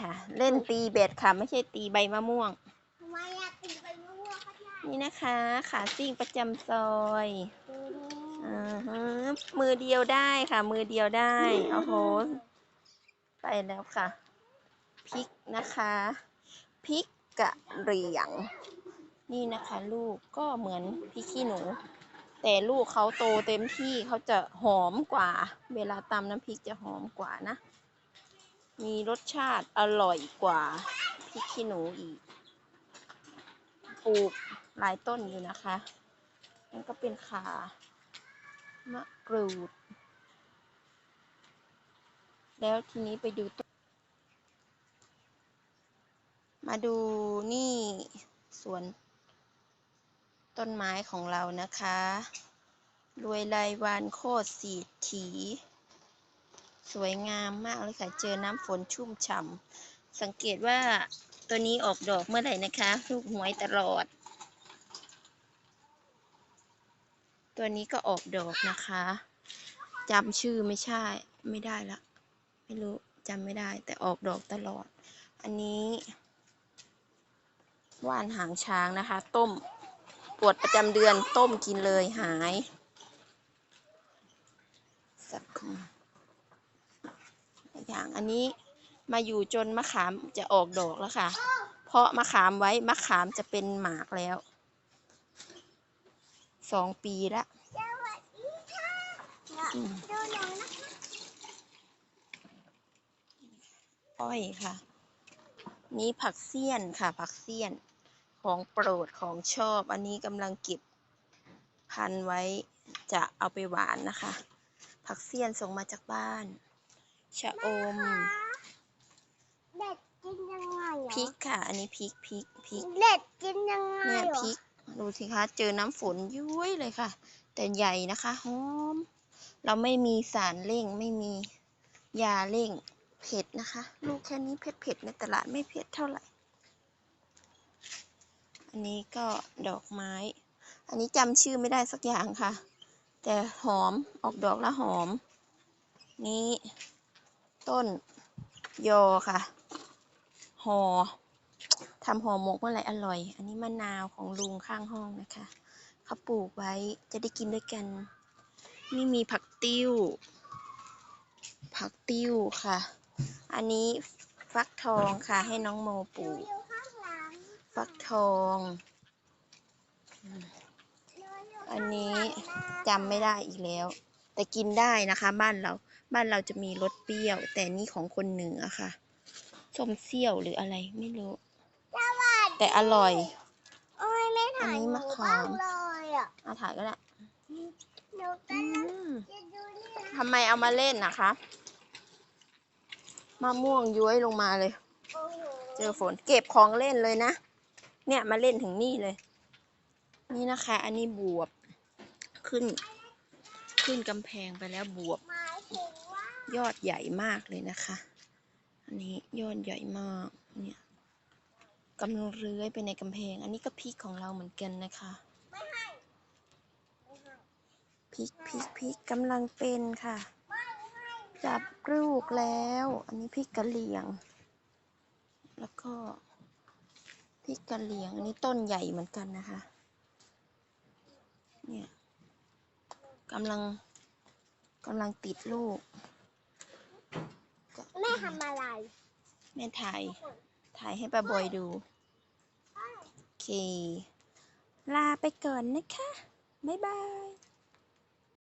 ค่ะ เล่นตีเบ็ดค่ะ ไม่ใช่ตีใบมะม่วง ทำไมอยากกินใบมะม่วงคะยายนี่นะคะ ขาซิ่งประจำซอยดูดิอ่าฮะมือเดียวได้ค่ะ มือเดียวได้โอ้โหไปแล้วค่ะพริกนะคะพริกกะเหรี่ยง นี่นะคะ ลูกก็เหมือนพริกขี้หนู แต่ลูกเขาโตเต็มที่เขาจะหอมกว่า เวลาตำน้ำพริกจะหอมกว่านะ มีรสชาติอร่อยกว่าพริกขี้หนูอีก ปลูกหลายต้นอยู่นะคะนั่นก็เป็นขามะกรูด แล้วทีนี้ไปดูต้น มาดูนี่สวน ต้นไม้ของเรานะคะ รวยรายวันโคตรสีถี สวยงามมากเลยค่ะ เจอน้ำฝนชุ่มฉ่ำสังเกตว่าตัวนี้ออกดอกเมื่อไหร่นะคะลูกหวยตลอด ตัวนี้ก็ออกดอกนะคะจำชื่อไม่ใช่ไม่ได้ละ ไม่รู้จำไม่ได้แต่ออกดอกตลอด อันนี้ว่านหางช้างนะคะ ต้มปวดประจำเดือนต้มกินเลยหายสัก อย่าง อันนี้มาอยู่จนมะขามจะออกดอกแล้วค่ะ เพราะมะขามไว้มะขามจะเป็นหมากแล้วสองปีละสวัสดีค่ะเนี่ยอืมดูหนังนะคะอ้อยค่ะ นี่ผักเสี้ยนค่ะ ผักเสี้ยนของโปรดของชอบ อันนี้กำลังเก็บพันไว้จะเอาไปหวานนะคะ ผักเสี้ยนส่งมาจากบ้าน ชะอม เด็ดกินยังไงเหรอพริกค่ะ อันนี้พริกพริกพริก เด็ดกินยังไงเนี่ยเหรอพริก ดูสิคะ เจอน้ำฝนย้วยเลยค่ะ แต่ใหญ่นะคะหอม เราไม่มีสารเร่งไม่มียาเร่งเผ็ดนะคะ ลูกแค่นี้เผ็ดเผ็ดๆในตลาดไม่เผ็ดเท่าไหร่ อันนี้ก็ดอกไม้ อันนี้จำชื่อไม่ได้สักอย่างค่ะ แต่หอมออกดอกแล้วหอม นี้ ต้นยอค่ะห่อทำห่อหมกเมื่อไหร่อร่อย อันนี้มะนาวของลุงข้างห้องนะคะเขาปลูกไว้จะได้กินด้วยกัน นี่มีผักติ้ว ผักติ้วค่ะ อันนี้ฟักทองค่ะ ให้น้องโมปลูก ฟักทอง อันนี้จำไม่ได้อีกแล้ว แต่กินได้นะคะบ้านเรา บ้านเราจะมีรสเปรี้ยว แต่นี่ของคนเหนือค่ะ ส้มเซี่ยวหรืออะไรไม่รู้สวัสดีแต่อร่อย โอ้ยไม่ถ่ายอันนี้หมะนูขามบ้างเลยอะอาถ่ายก็ได้หนูอืกำลังมจะดูนี่นะทำไมเอามาเล่นนะคะ มะม่วงย้วยลงมาเลย โอ้โหเจอฝนเก็บของเล่นเลยนะ เนี่ยมาเล่นถึงนี่เลย นี่นะคะ อันนี้บวบขึ้น ขึ้นกำแพงไปแล้วบวบหมายถึงว่า ยอดใหญ่มากเลยนะคะ อันนี้ยอดใหญ่มากเนี่ยกำลังเลื้อยไปในกำแพง อันนี้ก็พริกของเราเหมือนกันนะคะพริกพริกพริกกำลังเป็นค่ะ จับลูกแล้ว อันนี้พริกกะเหรี่ยง แล้วก็พริกกะเหรี่ยง อันนี้ต้นใหญ่เหมือนกันนะคะ เนี่ยกำลังกำลังติดลูก กแม่ทำอะไรแม่ถ่ายถ่ายให้ป้าบอยดู โอเค ลาไปก่อนนะคะ บ๊ายบาย